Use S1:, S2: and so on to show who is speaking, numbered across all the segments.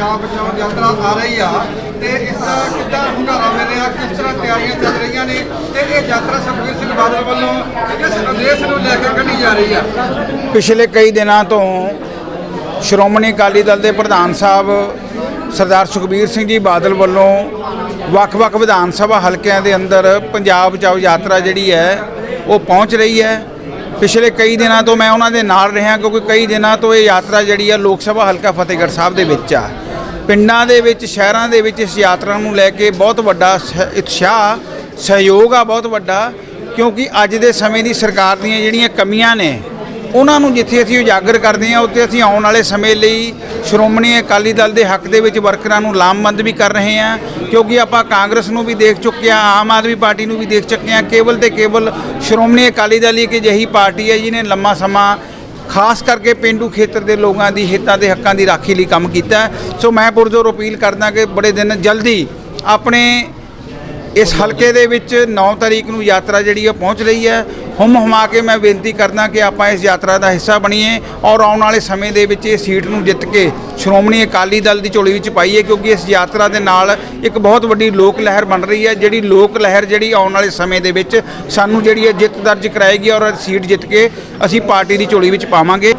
S1: ਪੰਜਾਬ ਬਚਾਓ ਯਾਤਰਾ ਆ ਰਹੀ ਆ ਤੇ ਇਸ ਦਾ ਕਿੱਦਾਂ ਹੁੰਗਾਰਾ ਮਿਲ ਕਿਸ ਤਰ੍ਹਾਂ ਤਿਆਰੀਆਂ ਚੱਲ ਰਹੀਆਂ ਨੇ ਤੇ ਇਹ ਯਾਤਰਾ ਸੁਖਬੀਰ ਸਿੰਘ ਬਾਦਲ ਵੱਲੋਂ ਕਿਸ ਉਦੇਸ਼ ਨੂੰ ਲੈ ਕੇ ਕੱਢੀ ਜਾ ਰਹੀ ਆ।
S2: ਪਿਛਲੇ ਕਈ ਦਿਨਾਂ ਤੋਂ ਸ਼੍ਰੋਮਣੀ ਅਕਾਲੀ ਦਲ ਦੇ ਪ੍ਰਧਾਨ ਸਾਹਿਬ ਸਰਦਾਰ ਸੁਖਬੀਰ ਸਿੰਘ ਜੀ ਬਾਦਲ ਵੱਲੋਂ ਵੱਖ-ਵੱਖ ਵਿਧਾਨ ਸਭਾ ਹਲਕਿਆਂ ਦੇ ਅੰਦਰ ਪੰਜਾਬ ਬਚਾਓ ਯਾਤਰਾ ਜਿਹੜੀ ਹੈ, ਉਹ ਪਹੁੰਚ ਰਹੀ ਹੈ। ਪਿਛਲੇ ਕਈ ਦਿਨਾਂ ਤੋਂ ਮੈਂ ਉਹਨਾਂ ਦੇ ਨਾਲ ਰਿਹਾ ਕਿਉਂਕਿ ਕਈ ਦਿਨਾਂ ਤੋਂ ਇਹ ਯਾਤਰਾ ਜਿਹੜੀ ਆ ਲੋਕ ਸਭਾ ਹਲਕਾ ਫਤਿਹਗੜ੍ਹ ਸਾਹਿਬ ਦੇ ਵਿੱਚ ਆ। ਪਿੰਡਾਂ ਦੇ ਵਿੱਚ, ਸ਼ਹਿਰਾਂ ਦੇ ਵਿੱਚ ਇਸ ਯਾਤਰਾ ਨੂੰ ਲੈ ਕੇ ਬਹੁਤ ਵੱਡਾ ਸ- ਉਤਸ਼ਾਹ, ਸਹਿਯੋਗ ਆ ਬਹੁਤ ਵੱਡਾ, ਕਿਉਂਕਿ ਅੱਜ ਦੇ ਸਮੇਂ ਦੀ ਸਰਕਾਰ ਦੀਆਂ ਜਿਹੜੀਆਂ ਕਮੀਆਂ ਨੇ, ਉਹਨਾਂ ਨੂੰ ਜਿੱਥੇ ਅਸੀਂ ਉਜਾਗਰ ਕਰਦੇ ਹਾਂ, ਉੱਥੇ ਅਸੀਂ ਆਉਣ ਵਾਲੇ ਸਮੇਂ ਲਈ ਸ਼੍ਰੋਮਣੀ ਅਕਾਲੀ ਦਲ ਦੇ ਹੱਕ ਦੇ ਵਿੱਚ ਵਰਕਰਾਂ ਨੂੰ ਲਾਮਬੰਦ ਵੀ ਕਰ ਰਹੇ ਹਾਂ, ਕਿਉਂਕਿ ਆਪਾਂ ਕਾਂਗਰਸ ਨੂੰ ਵੀ ਦੇਖ ਚੁੱਕੇ ਹਾਂ, ਆਮ ਆਦਮੀ ਪਾਰਟੀ ਨੂੰ ਵੀ ਦੇਖ ਚੁੱਕੇ ਹਾਂ, ਕੇਵਲ ਤੇ ਕੇਵਲ ਸ਼੍ਰੋਮਣੀ ਅਕਾਲੀ ਦਲ ਇੱਕ ਅਜਿਹੀ ਪਾਰਟੀ ਹੈ ਜਿਹਨੇ ਲੰਮਾ ਸਮਾਂ ਖਾਸ ਕਰਕੇ ਪਿੰਡੂ ਖੇਤਰ ਦੇ ਲੋਕਾਂ ਦੀ ਹਿੱਤਾਂ ਦੇ ਹੱਕਾਂ ਦੀ ਰਾਖੀ ਲਈ ਕੰਮ ਕੀਤਾ ਸੋ ਮੈਂ ਪੁਰਜ਼ੋਰ ਅਪੀਲ ਕਰਦਾ ਕਿ ਬੜੇ ਦਿਨ ਜਲਦੀ ਆਪਣੇ ਇਸ ਹਲਕੇ ਦੇ ਵਿੱਚ 9 ਤਰੀਕ ਨੂੰ ਯਾਤਰਾ ਜਿਹੜੀ ਹੈ ਪਹੁੰਚ ਰਹੀ ਹੈ ਹੁਮ ਹੁਮਾ ਕੇ ਮੈਂ ਬੇਨਤੀ ਕਰਦਾ ਕਿ ਆਪਾਂ ਇਸ ਯਾਤਰਾ ਦਾ ਹਿੱਸਾ ਬਣੀਏ ਔਰ ਆਉਣ ਵਾਲੇ ਸਮੇਂ ਦੇ ਵਿੱਚ ਇਹ ਸੀਟ ਨੂੰ ਜਿੱਤ ਕੇ ਸ਼੍ਰੋਮਣੀ ਅਕਾਲੀ ਦਲ ਦੀ ਝੋਲੀ ਵਿੱਚ ਪਾਈਏ ਕਿਉਂਕਿ ਇਸ ਯਾਤਰਾ ਦੇ ਨਾਲ ਇੱਕ ਬਹੁਤ ਵੱਡੀ ਲੋਕ ਲਹਿਰ ਬਣ ਰਹੀ ਹੈ। ਜਿਹੜੀ ਲੋਕ ਲਹਿਰ ਜਿਹੜੀ ਆਉਣ ਵਾਲੇ ਸਮੇਂ ਦੇ ਵਿੱਚ ਸਾਨੂੰ ਜਿਹੜੀ ਹੈ ਜਿੱਤ ਦਰਜ ਕਰਾਏਗੀ ਔਰ ਸੀਟ ਜਿੱਤ ਕੇ ਅਸੀਂ ਪਾਰਟੀ ਦੀ ਝੋਲੀ ਵਿੱਚ ਪਾਵਾਂਗੇ।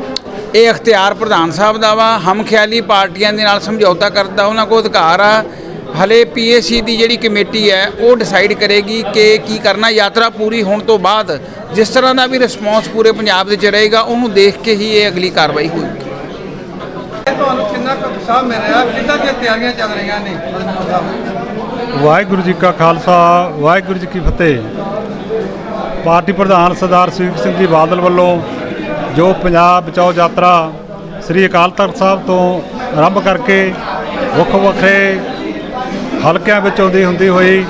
S2: ਇਹ ਅਖਤਿਆਰ ਪ੍ਰਧਾਨ ਸਾਹਿਬ ਦਾ ਵਾ। ਹਮ ਖਿਆਲੀ ਪਾਰਟੀਆਂ ਦੇ ਨਾਲ ਸਮਝੌਤਾ ਕਰਨ ਦਾ ਉਹਨਾਂ ਕੋਲ ਅਧਿਕਾਰ ਆ। ਹਲੇ ਪੀਏਸੀ ਦੀ ਜਿਹੜੀ ਕਮੇਟੀ ਹੈ ਉਹ ਡਿਸਾਈਡ ਕਰੇਗੀ ਕਿ ਕੀ ਕਰਨਾ। ਯਾਤਰਾ ਪੂਰੀ ਹੋਣ ਤੋਂ ਬਾਅਦ ਜਿਸ ਤਰ੍ਹਾਂ ਦਾ ਵੀ ਰਿਸਪੌਂਸ ਪੂਰੇ ਪੰਜਾਬ ਦੇ ਵਿੱਚ ਰਹੇਗਾ ਉਹਨੂੰ ਦੇਖ ਕੇ ਹੀ ਇਹ ਅਗਲੀ ਕਾਰਵਾਈ ਹੋਏਗੀ
S1: ਇਹ ਤੁਹਾਨੂੰ ਕਿੰਨਾ ਕੁ ਉਤਸ਼ਾਹ ਮਿਲ ਰਿਹਾ? ਕਿੱਦਾਂ ਦੀਆਂ ਤਿਆਰੀਆਂ ਚੱਲ ਰਹੀਆਂ ਨੇ?
S3: ਵਾਹਿਗੁਰੂ ਜੀ ਕਾ ਖਾਲਸਾ ਵਾਹਿਗੁਰੂ ਜੀ ਕੀ ਫਤਿਹ। ਪਾਰਟੀ ਪ੍ਰਧਾਨ ਸਰਦਾਰ ਸੁਖਬੀਰ ਸਿੰਘ ਜੀ ਬਾਦਲ ਵੱਲੋਂ ਜੋ ਪੰਜਾਬ ਬਚਾਓ ਯਾਤਰਾ ਸ੍ਰੀ ਅਕਾਲ ਤਖਤ ਸਾਹਿਬ ਤੋਂ ਆਰੰਭ ਕਰਕੇ ਵੱਖ ਵੱਖਰੇ ਹਲਕਿਆਂ ਵਿੱਚ ਆਉਂਦੀ ਹੁੰਦੀ ਹੋਈ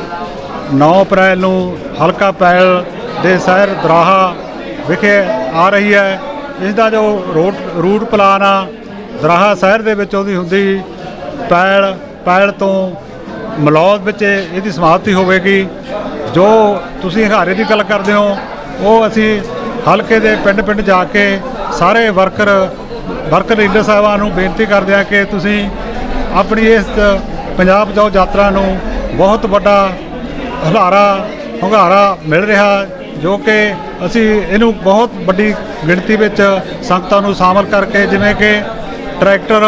S3: 9 ਅਪ੍ਰੈਲ ਨੂੰ ਹਲਕਾ ਪੈਲ ਦੇ ਸ਼ਹਿਰ ਦਰਾਹਾ ਵਿਖੇ ਆ ਰਹੀ ਹੈ। ਇਸ ਦਾ ਜੋ ਰੋਟ ਰੂਟ ਪਲਾਨ ਆ, ਦਰਾਹਾ ਸ਼ਹਿਰ ਦੇ ਵਿੱਚ ਆਉਂਦੀ ਹੁੰਦੀ ਪੈਲ ਪੈਲ ਤੋਂ ਮਲੌਦ ਵਿੱਚ ਇਹਦੀ ਸਮਾਪਤੀ ਹੋਵੇਗੀ। ਜੋ ਤੁਸੀਂ ਹੰਗਾਰੇ ਦੀ ਗੱਲ ਕਰਦੇ ਹੋ, ਉਹ ਅਸੀਂ ਹਲਕੇ ਦੇ ਪਿੰਡ ਪਿੰਡ ਜਾ ਕੇ ਸਾਰੇ ਵਰਕਰ ਵਰਕਰ ਲੀਡਰ ਸਾਹਿਬਾਨ ਨੂੰ ਬੇਨਤੀ ਕਰਦੇ ਹਾਂ ਕਿ ਤੁਸੀਂ ਆਪਣੀ ਇਸ ਪੰਜਾਬ ਬਚਾਓ ਯਾਤਰਾ ਨੂੰ ਬਹੁਤ ਵੱਡਾ ਹੁਲਾਰਾ, ਹੁੰਗਾਰਾ ਮਿਲ ਰਿਹਾ ਜੋ ਕਿ ਅਸੀਂ ਇਹਨੂੰ ਬਹੁਤ ਵੱਡੀ ਗਿਣਤੀ ਵਿੱਚ ਸੰਗਤਾਂ ਨੂੰ ਸ਼ਾਮਲ ਕਰਕੇ ਜਿਵੇਂ ਕਿ ਟਰੈਕਟਰ,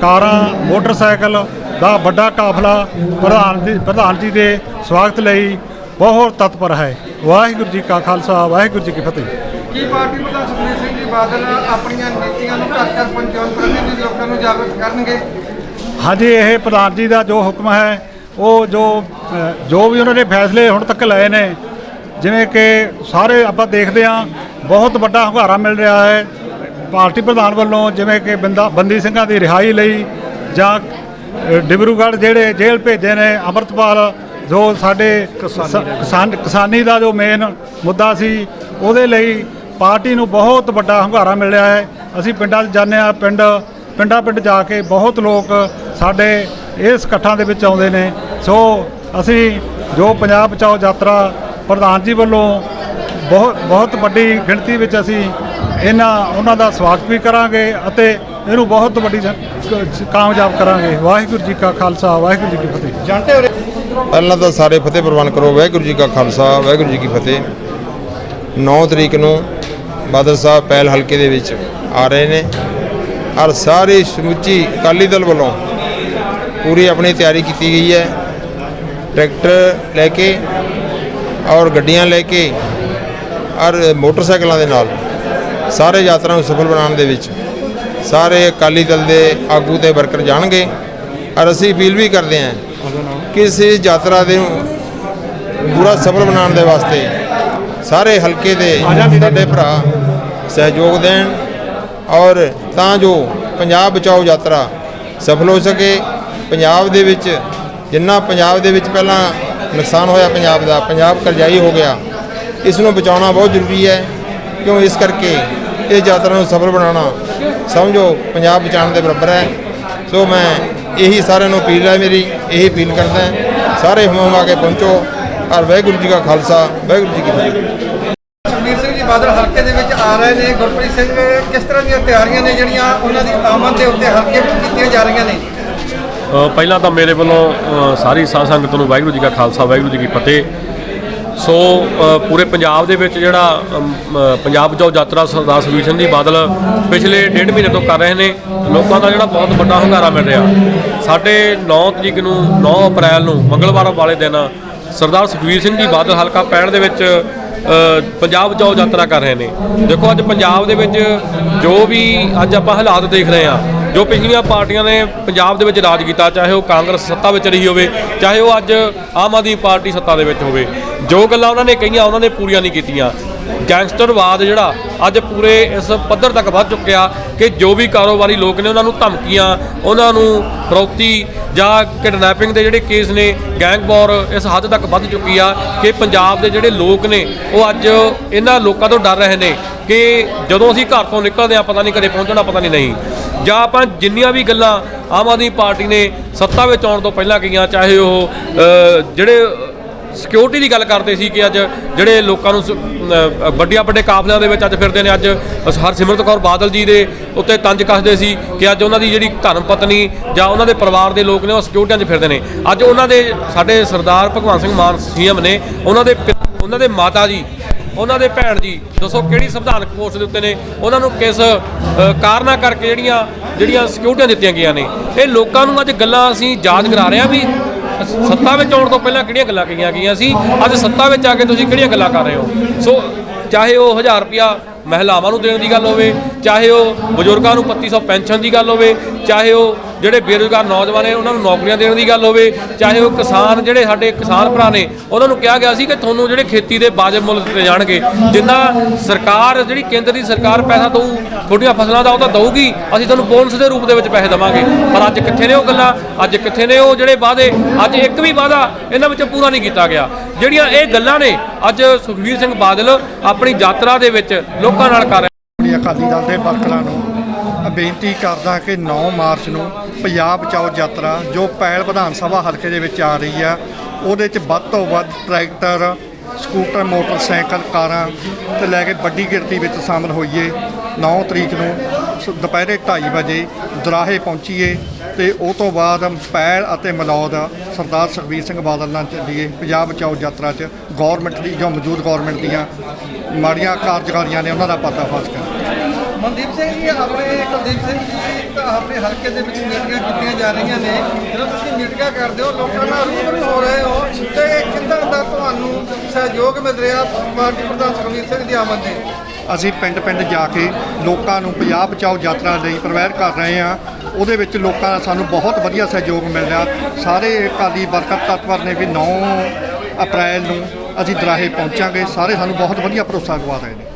S3: ਕਾਰਾਂ, ਮੋਟਰਸਾਈਕਲ ਦਾ ਵੱਡਾ ਕਾਫਲਾ ਪ੍ਰਧਾਨ ਜੀ ਪ੍ਰਧਾਨ ਜੀ ਦੇ ਸਵਾਗਤ ਲਈ ਬਹੁਤ ਤਤਪਰ ਹੈ। ਵਾਹਿਗੁਰੂ ਜੀ ਕਾ ਖਾਲਸਾ, ਵਾਹਿਗੁਰੂ ਜੀ ਕੀ ਫਤਿਹ।
S1: ਕੀ ਪਾਰਟੀ ਪ੍ਰਧਾਨ ਸੁਖਬੀਰ ਸਿੰਘ ਜੀ ਬਾਦਲ ਆਪਣੀਆਂ ਨੀਤੀਆਂ ਨੂੰ ਘਰ ਘਰ ਪਹੁੰਚਾਉਣ ਪ੍ਰਤੀ ਲੋਕਾਂ ਨੂੰ ਜਾਗਰੂਕ ਕਰਨਗੇ?
S3: ਹਾਂਜੀ, ਇਹ ਪ੍ਰਧਾਨ ਜੀ ਦਾ ਜੋ ਹੁਕਮ ਹੈ, ਉਹ ਜੋ ਜੋ ਵੀ ਉਹਨਾਂ ਨੇ ਫੈਸਲੇ ਹੁਣ ਤੱਕ ਲਏ ਨੇ, ਜਿਵੇਂ ਕਿ ਸਾਰੇ ਆਪਾਂ ਦੇਖਦੇ ਹਾਂ, ਬਹੁਤ ਵੱਡਾ ਹੁੰਗਾਰਾ ਮਿਲ ਰਿਹਾ ਹੈ ਪਾਰਟੀ ਪ੍ਰਧਾਨ ਵੱਲੋਂ, ਜਿਵੇਂ ਕਿ ਬੰਦਾ, ਬੰਦੀ ਸਿੰਘਾਂ ਦੀ ਰਿਹਾਈ ਲਈ, ਜਾਂ ਡਿਬਰੂਗੜ੍ਹ ਜਿਹੜੇ ਜੇਲ੍ਹ ਭੇਜੇ ਨੇ, ਅਮਰਤਪਾਲ, ਜੋ ਸਾਡੇ ਸ- ਕਿਸਾਨ, ਕਿਸਾਨੀ ਦਾ ਜੋ ਮੇਨ ਮੁੱਦਾ ਸੀ, ਉਹਦੇ ਲਈ ਪਾਰਟੀ ਨੂੰ ਬਹੁਤ ਵੱਡਾ ਹੁੰਗਾਰਾ ਮਿਲ ਰਿਹਾ ਹੈ। ਅਸੀਂ ਪਿੰਡਾਂ 'ਚ ਜਾਂਦੇ ਹਾਂ, ਪਿੰਡ ਪਿੰਡਾਂ ਪਿੰਡ ਜਾ ਕੇ ਬਹੁਤ ਲੋਕ ਸਾਡੇ ਇਸ ਇਕੱਠਾਂ ਦੇ ਵਿੱਚ ਆਉਂਦੇ ਨੇ। ਸੋ ਅਸੀਂ ਜੋ ਪੰਜਾਬ ਬਚਾਓ ਯਾਤਰਾ ਪ੍ਰਧਾਨ ਜੀ ਵੱਲੋਂ ਬਹੁਤ ਬਹੁਤ ਵੱਡੀ ਗਿਣਤੀ ਵਿੱਚ ਅਸੀਂ ਇਹਨਾਂ, ਉਹਨਾਂ ਦਾ ਸਵਾਗਤ ਵੀ ਕਰਾਂਗੇ ਅਤੇ ਇਹਨੂੰ ਬਹੁਤ ਵੱਡੀ ਕਾਮਯਾਬ ਕਰਾਂਗੇ। ਵਾਹਿਗੁਰੂ ਜੀ ਕਾ ਖਾਲਸਾ, ਵਾਹਿਗੁਰੂ ਜੀ ਕੀ ਫਤਿਹ।
S1: ਜਾਣਦੇ ਹੋ
S4: ਪਹਿਲਾਂ ਤਾਂ ਸਾਰੇ ਫਤਿਹ ਪ੍ਰਵਾਨ ਕਰੋ। ਵਾਹਿਗੁਰੂ ਜੀ ਕਾ ਖਾਲਸਾ, ਵਾਹਿਗੁਰੂ ਜੀ ਕੀ ਫਤਿਹ। 9 ਤਰੀਕ ਨੂੰ ਬਾਦਲ ਸਾਹਿਬ ਪਹਿਲ ਹਲਕੇ ਦੇ ਵਿੱਚ ਆ ਰਹੇ ਨੇ। ਔਰ ਸਾਰੀ ਸਮੁੱਚੀ ਅਕਾਲੀ ਦਲ ਵੱਲੋਂ ਪੂਰੀ ਆਪਣੀ ਤਿਆਰੀ ਕੀਤੀ ਗਈ ਹੈ। ਟਰੈਕਟਰ ਲੈ ਕੇ ਔਰ ਗੱਡੀਆਂ ਲੈ ਕੇ ਔਰ ਮੋਟਰਸਾਈਕਲਾਂ ਦੇ ਨਾਲ ਸਾਰੇ ਯਾਤਰਾ ਨੂੰ ਸਫਲ ਬਣਾਉਣ ਦੇ ਵਿੱਚ ਸਾਰੇ ਅਕਾਲੀ ਦਲ ਦੇ ਆਗੂ ਤੇ ਵਰਕਰ ਜਾਣਗੇ। ਔਰ ਅਸੀਂ ਅਪੀਲ ਵੀ ਕਰਦੇ ਹਾਂ ਕਿ ਇਸ ਯਾਤਰਾ ਦੇ ਪੂਰਾ ਸਫਲ ਬਣਾਉਣ ਦੇ ਵਾਸਤੇ ਸਾਰੇ ਹਲਕੇ ਦੇ ਸਾਡੇ ਭਰਾ ਸਹਿਯੋਗ ਦੇਣ। ਔਰ ਤਾਂ ਜੋ ਪੰਜਾਬ ਬਚਾਓ ਯਾਤਰਾ ਸਫਲ ਹੋ ਸਕੇ। ਪੰਜਾਬ ਦੇ ਵਿੱਚ ਜਿੰਨਾ ਪੰਜਾਬ ਦੇ ਵਿੱਚ ਪਹਿਲਾਂ ਨੁਕਸਾਨ ਹੋਇਆ ਪੰਜਾਬ ਦਾ, ਪੰਜਾਬ ਕਰਜ਼ਾਈ ਹੋ ਗਿਆ। ਇਸ ਨੂੰ ਬਚਾਉਣਾ ਬਹੁਤ ਜ਼ਰੂਰੀ ਹੈ। ਕਿਉਂ? ਇਸ ਕਰਕੇ ਇਹ ਯਾਤਰਾ ਨੂੰ ਸਫਲ ਬਣਾਉਣਾ ਸਮਝੋ ਪੰਜਾਬ ਬਚਾਉਣ ਦੇ ਬਰਾਬਰ ਹੈ। ਸੋ ਮੈਂ ਇਹੀ ਸਾਰਿਆਂ ਨੂੰ ਅਪੀਲ ਹੈ ਮੇਰੀ, ਇਹੀ ਅਪੀਲ ਕਰਦਾ ਸਾਰੇ ਹਮਮ ਆ ਕੇ ਪਹੁੰਚੋ। ਔਰ ਵਾਹਿਗੁਰੂ ਜੀ ਕਾ ਖਾਲਸਾ, ਵਾਹਿਗੁਰੂ ਜੀ ਕੀ ਫਤਿਹ।
S1: ਸੁਖਬੀਰ ਸਿੰਘ ਜੀ ਬਾਦਲ ਹਲਕੇ ਦੇ ਆ ਰਹੇ ਨੇ। ਗੁਰਪ੍ਰੀਤ ਸਿੰਘ, ਕਿਸ ਤਰ੍ਹਾਂ ਦੀਆਂ ਤਿਆਰੀਆਂ ਨੇ ਜਿਹੜੀਆਂ ਉਹਨਾਂ ਦੀ ਆਮਦ ਦੇ ਉੱਤੇ ਹਲਕੇ ਕੀਤੀਆਂ ਜਾ ਰਹੀਆਂ ਨੇ?
S5: ਪਹਿਲਾਂ ਤਾਂ ਮੇਰੇ ਵੱਲੋਂ ਸਾਰੀ ਸਾਧ ਸੰਗਤ ਨੂੰ ਵਾਹਿਗੁਰੂ ਜੀ ਕਾ ਖਾਲਸਾ, ਵਾਹਿਗੁਰੂ ਜੀ ਕੀ ਫਤਿਹ। ਸੋ ਪੂਰੇ ਪੰਜਾਬ ਦੇ ਵਿੱਚ ਜਿਹੜਾ ਪੰਜਾਬ ਜੋ ਯਾਤਰਾ ਸਰਦਾਰ ਸੁਖਬੀਰ ਸਿੰਘ ਜੀ ਬਾਦਲ ਪਿਛਲੇ ਡੇਢ ਮਹੀਨੇ ਤੋਂ ਕਰ ਰਹੇ ਨੇ। ਲੋਕਾਂ ਦਾ ਜਿਹੜਾ ਬਹੁਤ ਵੱਡਾ ਹੁੰਗਾਰਾ ਮਿਲ ਰਿਹਾ। ਸਾਡੇ 9 ਤਰੀਕ ਨੂੰ 9 ਅਪ੍ਰੈਲ ਨੂੰ ਮੰਗਲਵਾਰ ਵਾਲੇ ਦਿਨ ਸਰਦਾਰ ਸੁਖਬੀਰ ਸਿੰਘ ਜੀ ਬਾਦਲ ਹਲਕਾ ਪੈਣ ਦੇ ਵਿੱਚ ਪੰਜਾਬ ਜੋ ਯਾਤਰਾ ਕਰ ਰਹੇ ਨੇ। ਦੇਖੋ, ਅੱਜ ਪੰਜਾਬ ਦੇ ਵਿੱਚ ਜੋ ਵੀ ਅੱਜ ਆਪਾਂ ਹਾਲਾਤ ਦੇਖ ਰਹੇ ਹਾਂ, ਜੋ ਪਿਛਲੀਆਂ ਪਾਰਟੀਆਂ ਨੇ ਪੰਜਾਬ ਦੇ ਵਿੱਚ ਰਾਜ ਕੀਤਾ, ਚਾਹੇ ਉਹ ਕਾਂਗਰਸ ਸੱਤਾ ਵਿੱਚ ਰਹੀ ਹੋਵੇ, ਚਾਹੇ ਉਹ ਅੱਜ ਆਮ ਆਦਮੀ ਪਾਰਟੀ ਸੱਤਾ ਦੇ ਵਿੱਚ ਹੋਵੇ, ਜੋ ਗੱਲਾਂ ਉਹਨਾਂ ਨੇ ਕਹੀਆਂ, ਉਹਨਾਂ ਨੇ ਪੂਰੀਆਂ ਨਹੀਂ ਕੀਤੀਆਂ। ਗੈਂਗਸਟਰਵਾਦ ਜਿਹੜਾ ਅੱਜ ਪੂਰੇ ਇਸ ਪੱਧਰ ਤੱਕ ਵੱਧ ਚੁੱਕਿਆ ਕਿ ਜੋ ਵੀ ਕਾਰੋਬਾਰੀ ਲੋਕ ਨੇ ਉਹਨਾਂ ਨੂੰ ਧਮਕੀਆਂ, ਉਹਨਾਂ ਨੂੰ ਫਰੌਤੀ ਜਾਂ ਕਿਡਨੈਪਿੰਗ ਦੇ ਜਿਹੜੇ ਕੇਸ ਨੇ, ਗੈਂਗ ਵਾਰ ਇਸ ਹੱਦ ਤੱਕ ਵੱਧ ਚੁੱਕੀ ਆ ਕਿ ਪੰਜਾਬ ਦੇ ਜਿਹੜੇ ਲੋਕ ਨੇ, ਉਹ ਅੱਜ ਇਹਨਾਂ ਲੋਕਾਂ ਤੋਂ ਡਰ ਰਹੇ ਨੇ ਕਿ ਜਦੋਂ ਅਸੀਂ ਘਰ ਤੋਂ ਨਿਕਲਦੇ ਆ ਪਤਾ ਨਹੀਂ ਘਰੇ ਪਹੁੰਚਣਾ, ਪਤਾ ਨਹੀਂ ਨਹੀਂ। ਜਾਂ ਆਪਾਂ ਜਿੰਨੀਆਂ ਵੀ ਗੱਲਾਂ ਆਮ ਆਦਮੀ ਪਾਰਟੀ ਨੇ ਸੱਤਾ ਵਿੱਚ ਆਉਣ ਤੋਂ ਪਹਿਲਾਂ ਕਹੀਆਂ, ਚਾਹੇ ਉਹ ਜਿਹੜੇ ਸਿਕਿਉਰਿਟੀ ਦੀ ਗੱਲ ਕਰਦੇ ਸੀ ਕਿ ਅੱਜ ਜਿਹੜੇ ਲੋਕਾਂ ਨੂੰ ਸ- ਵੱਡੀਆਂ ਵੱਡੇ ਕਾਫਲਿਆਂ ਦੇ ਵਿੱਚ ਅੱਜ ਫਿਰਦੇ ਨੇ ਅੱਜ ਹਰਸਿਮਰਤ ਕੌਰ ਬਾਦਲ ਜੀ ਦੇ ਉੱਤੇ ਤੰਜ ਕੱਸਦੇ ਸੀ ਕਿ ਅੱਜ ਉਹਨਾਂ ਦੀ ਜਿਹੜੀ ਧਰਮ ਪਤਨੀ ਜਾਂ ਉਹਨਾਂ ਦੇ ਪਰਿਵਾਰ ਦੇ ਲੋਕ ਨੇ ਉਹ ਸਿਕਿਉਰਿਟੀਆਂ 'ਚ ਫਿਰਦੇ ਨੇ। ਅੱਜ ਉਹਨਾਂ ਦੇ ਸਾਡੇ ਸਰਦਾਰ ਭਗਵੰਤ ਸਿੰਘ ਮਾਨ ਸੀਐਮ ਨੇ ਉਹਨਾਂ ਦੇ ਪਿ- ਉਹਨਾਂ ਦੇ ਮਾਤਾ ਜੀ ਉਹਨਾਂ ਦੇ ਭੈਣ ਜੀ ਦੱਸੋ ਕਿਹੜੀ ਸੰਵਿਧਾਨਕ ਪੋਸਟ ਦੇ ਉੱਤੇ ਨੇ? ਉਹਨਾਂ ਨੂੰ ਕਿਸ ਅ, ਕਾਰਨਾਂ ਕਰਕੇ ਜਿਹੜੀਆਂ ਜਿਹੜੀਆਂ ਸਿਕਿਉਰਿਟੀਆਂ ਦਿੱਤੀਆਂ ਗਈਆਂ ਨੇ? ਇਹ ਲੋਕਾਂ ਨੂੰ ਅੱਜ ਗੱਲਾਂ ਅਸੀਂ ਯਾਦ ਕਰਾ ਰਹੇ ਹਾਂ ਵੀ ਸੱਤਾ ਵਿੱਚ ਆਉਣ ਤੋਂ ਪਹਿਲਾਂ ਕਿਹੜੀਆਂ ਗੱਲਾਂ ਕਹੀਆਂ ਗਈਆਂ ਸੀ? ਅੱਜ ਸੱਤਾ ਵਿੱਚ ਆ ਕੇ ਤੁਸੀਂ ਕਿਹੜੀਆਂ ਗੱਲਾਂ ਕਰ ਰਹੇ ਹੋ? ਸੋ ਚਾਹੇ ਉਹ 1000 ਰੁਪਿਆ ਮਹਿਲਾਵਾਂ ਨੂੰ ਦੇਣ ਦੀ ਗੱਲ ਹੋਵੇ, ਚਾਹੇ ਉਹ ਬਜ਼ੁਰਗਾਂ ਨੂੰ 2500 ਪੈਨਸ਼ਨ ਦੀ ਗੱਲ ਹੋਵੇ, ਚਾਹੇ ਉਹ ਜਿਹੜੇ ਬੇਰੁਜ਼ਗਾਰ ਨੌਜਵਾਨ ਨੇ, ਉਹਨਾਂ ਨੂੰ ਨੌਕਰੀਆਂ ਦੇਣ ਦੀ ਗੱਲ ਹੋਵੇ, ਚਾਹੇ ਉਹ ਕਿਸਾਨ ਜਿਹੜੇ ਸਾਡੇ ਕਿਸਾਨ ਭਰਾ ਨੇ, ਉਹਨਾਂ ਨੂੰ ਕਿਹਾ ਗਿਆ ਸੀ ਕਿ ਤੁਹਾਨੂੰ ਜਿਹੜੇ ਖੇਤੀ ਦੇ ਵਾਜਬ ਮੁੱਲ ਦਿੱਤੇ ਜਾਣਗੇ। ਜਿੰਨਾ ਸਰਕਾਰ, ਜਿਹੜੀ ਕੇਂਦਰ ਦੀ ਸਰਕਾਰ ਪੈਸਾ ਦਊ, ਤੁਹਾਡੀਆਂ ਫਸਲਾਂ ਦਾ ਉਹ ਤਾਂ ਦਊਗੀ, ਅਸੀਂ ਤੁਹਾਨੂੰ ਬੋਨਸ ਦੇ ਰੂਪ ਦੇ ਵਿੱਚ ਪੈਸੇ ਦੇਵਾਂਗੇ। ਪਰ ਅੱਜ ਕਿੱਥੇ ਨੇ ਉਹ ਗੱਲਾਂ? ਅੱਜ ਕਿੱਥੇ ਨੇ ਉਹ ਜਿਹੜੇ ਵਾਅਦੇ? ਅੱਜ ਇੱਕ ਵੀ ਵਾਅਦਾ ਇਹਨਾਂ ਵਿੱਚ ਪੂਰਾ ਨਹੀਂ ਕੀਤਾ ਗਿਆ। ਜਿਹੜੀਆਂ ਇਹ ਗੱਲਾਂ ਨੇ, ਅੱਜ ਸੁਖਬੀਰ ਸਿੰਘ ਬਾਦਲ ਆਪਣੀ ਯਾਤਰਾ ਦੇ ਵਿੱਚ ਲੋਕਾਂ ਨਾਲ ਕਰ ਰਹੇ
S6: ਅਕਾਲੀ ਦਲ ਦੇ ਵਰਕਰਾਂ ਨੂੰ ਬੇਨਤੀ ਕਰਦਾ ਕਿ 9 ਮਾਰਚ ਨੂੰ ਪੰਜਾਬ ਬਚਾਓ ਯਾਤਰਾ ਜੋ ਪੈਲ ਵਿਧਾਨ ਸਭਾ ਹਲਕੇ ਦੇ ਵਿੱਚ ਆ ਰਹੀ ਆ, ਉਹਦੇ 'ਚ ਵੱਧ ਤੋਂ ਵੱਧ ਟਰੈਕਟਰ, ਸਕੂਟਰ, ਮੋਟਰਸਾਈਕਲ, ਕਾਰਾਂ ਤੇ ਲੈ ਕੇ ਵੱਡੀ ਗਿਣਤੀ ਵਿੱਚ ਸ਼ਾਮਲ ਹੋਈਏ। 9 ਤਰੀਕ ਨੂੰ ਸ- ਦੁਪਹਿਰੇ 2:30 ਵਜੇ ਦਰਾਹੇ ਪਹੁੰਚੀਏ ਤੇ ਉਹ ਤੋਂ ਬਾਅਦ ਪੈਲ ਅਤੇ ਮਲੌਦ ਸਰਦਾਰ ਸੁਖਬੀਰ ਸਿੰਘ ਬਾਦਲ ਨਾਲ ਚੱਲੀਏ। ਪੰਜਾਬ ਬਚਾਓ ਯਾਤਰਾ 'ਚ ਗਵਰਨਮੈਂਟ ਦੀ, ਜੋ ਮੌਜੂਦ ਗਵਰਨਮੈਂਟ ਦੀਆਂ ਮਾੜੀਆਂ ਕਾਰਜਕਾਰੀਆਂ ਨੇ ਉਹਨਾਂ ਦਾ ਪਤਾ ਪਰਦਾਫਾਸ਼ ਕਰ
S1: ਮਨਦੀਪ ਸਿੰਘ ਜੀ, ਆਪਣੇ ਕੁਲਦੀਪ ਸਿੰਘ ਜੀ ਤਾਂ ਆਪਣੇ ਹਲਕੇ ਦੇ ਵਿੱਚ ਮੀਟਿੰਗਾਂ ਕੀਤੀਆਂ ਜਾ ਰਹੀਆਂ ਨੇ। ਜਦੋਂ ਤੁਸੀਂ ਮੀਟਿੰਗਾਂ ਕਰਦੇ ਹੋ, ਲੋਕਾਂ ਨਾਲ ਰੂਬਰੂ ਹੋ ਰਹੇ ਹੋ ਤੇ ਕਿੱਦਾਂ ਦਾ ਤੁਹਾਨੂੰ ਸਹਿਯੋਗ ਮਿਲ ਰਿਹਾ ਪਾਰਟੀ ਪ੍ਰਧਾਨ ਸੁਖਬੀਰ ਸਿੰਘ ਦੀ ਆਮਦ ਦੇ?
S6: ਅਸੀਂ ਪਿੰਡ ਪਿੰਡ ਜਾ ਕੇ ਲੋਕਾਂ ਨੂੰ ਪੰਜਾਬ ਬਚਾਓ ਯਾਤਰਾ ਲਈ ਪ੍ਰਵੇਰ ਕਰ ਰਹੇ ਹਾਂ। ਉਹਦੇ ਵਿੱਚ ਲੋਕਾਂ ਦਾ ਸਾਨੂੰ ਬਹੁਤ ਵਧੀਆ ਸਹਿਯੋਗ ਮਿਲ ਰਿਹਾ। ਸਾਰੇ ਅਕਾਲੀ ਵਰਕਰ ਤਤਪਰ ਨੇ ਵੀ 9 ਅਪ੍ਰੈਲ ਨੂੰ ਅਸੀਂ ਦਰਾਹੇ ਪਹੁੰਚਾਂਗੇ। ਸਾਰੇ ਸਾਨੂੰ ਬਹੁਤ ਵਧੀਆ ਭਰੋਸਾ ਦਿਵਾ ਰਹੇ ਨੇ।